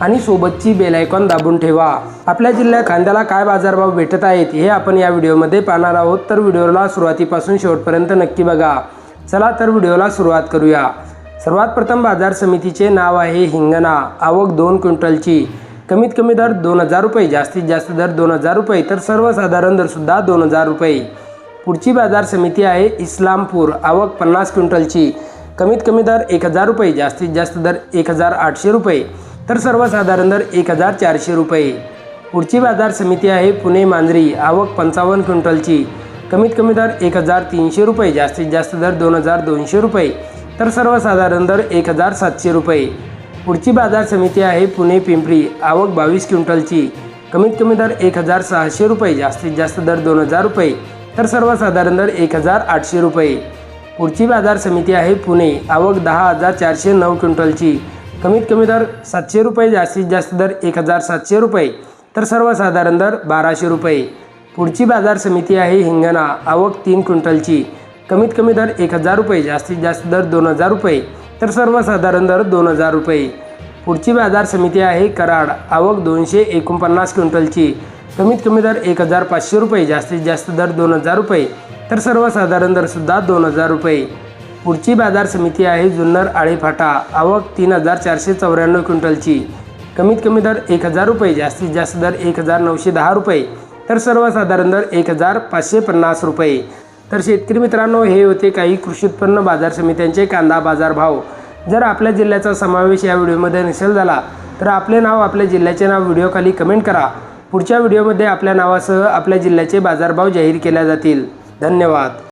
आणि सोबतची bell icon दाबून ठेवा. आपल्या जिल्ह्यात कांद्याला काय बाजारभाव भेटत आहेत हे आपण या व्हिडिओमध्ये पाहणार आहोत. तर व्हिडिओला सुरुवातीपासून शेवटपर्यंत नक्की बघा. चला तर व्हिडिओला सुरुवात करूया. सर्वात प्रथम बाजार समितीचे नाव आहे हिंगणा. आवक दोन क्विंटलची. कमीत कमी दर दोन हजार रुपये जास्तीत जास्त दर दोन हजार रुपये तर सर्वसाधारण दरसुद्धा दोन हजार रुपये. पुढची बाजार समिती आहे इस्लामपूर. आवक पन्नास क्विंटलची. कमीत कमी दर एक हजार रुपये जास्तीत जास्त दर एक हजार आठशे रुपये. तर सर्वसाधारण दर एक हजार चारशे रुपये. पुढची बाजार समिती आहे पुणे मांजरी. आवक पंचावन्न क्विंटलची. कमीत कमी दर एक हजार तीनशे रुपये. जास्तीत जास्त दर दोन हजार दोनशे रुपये. तर सर्वसाधारण दर एक हजार सातशे रुपये. पुढची बाजार समिती आहे पुणे पिंपरी. आवक बावीस क्विंटलची. कमीत कमी दर एक हजार सहाशे रुपये. जास्तीत जास्त दर दोन हजार रुपये. तर सर्वसाधारण दर एक हजार आठशे रुपये. पुढची बाजार समिती आहे पुणे. आवक दहा हजार चारशे नऊ क्विंटलची. कमीत कमी दर सातशे रुपये जास्तीत जास्त दर एक हजार सातशे रुपये. तर सर्वसाधारण दर बाराशे रुपये. पुढची बाजार समिती आहे हिंगणा आवक तीन क्विंटलची. कमीत कमी दर एक हजार रुपये जास्तीत जास्त दर दोन हजार रुपये. तर सर्वसाधारण दर दोन हजार रुपये. पुढची बाजार समिती आहे कराड आवक दोनशे एकोणपन्नास क्विंटलची. कमीत कमी दर एक हजार पाचशे रुपये जास्तीत जास्त दर दोन हजार रुपये. तर सर्वसाधारण दरसुद्धा दोन हजार रुपये. पुढची बाजार समिती आहे जुन्नर आळेफाटा आवक तीन हजार चारशे चौऱ्याण्णव क्विंटलची. कमीत कमी दर एक हजार रुपये जास्तीत जास्त दर एक हजार नऊशे दहा रुपये तर सर्वसाधारण दर एक हजार पाचशे पन्नास रुपये. तर शेतकरी मित्रांनो हे होते काही कृषी उत्पन्न बाजार समित्यांचे कांदा बाजार भाव जर आपल्या जिल्ह्याचा समावेश या व्हिडिओमध्ये नसेल झाला तर आपले नाव आपल्या जिल्ह्याचे नाव व्हिडिओखाली कमेंट करा. पुढच्या व्हिडिओमध्ये आपल्या नावासह आपल्या जिल्ह्याचे बाजारभाव जाहीर केल्या जातील. धन्यवाद.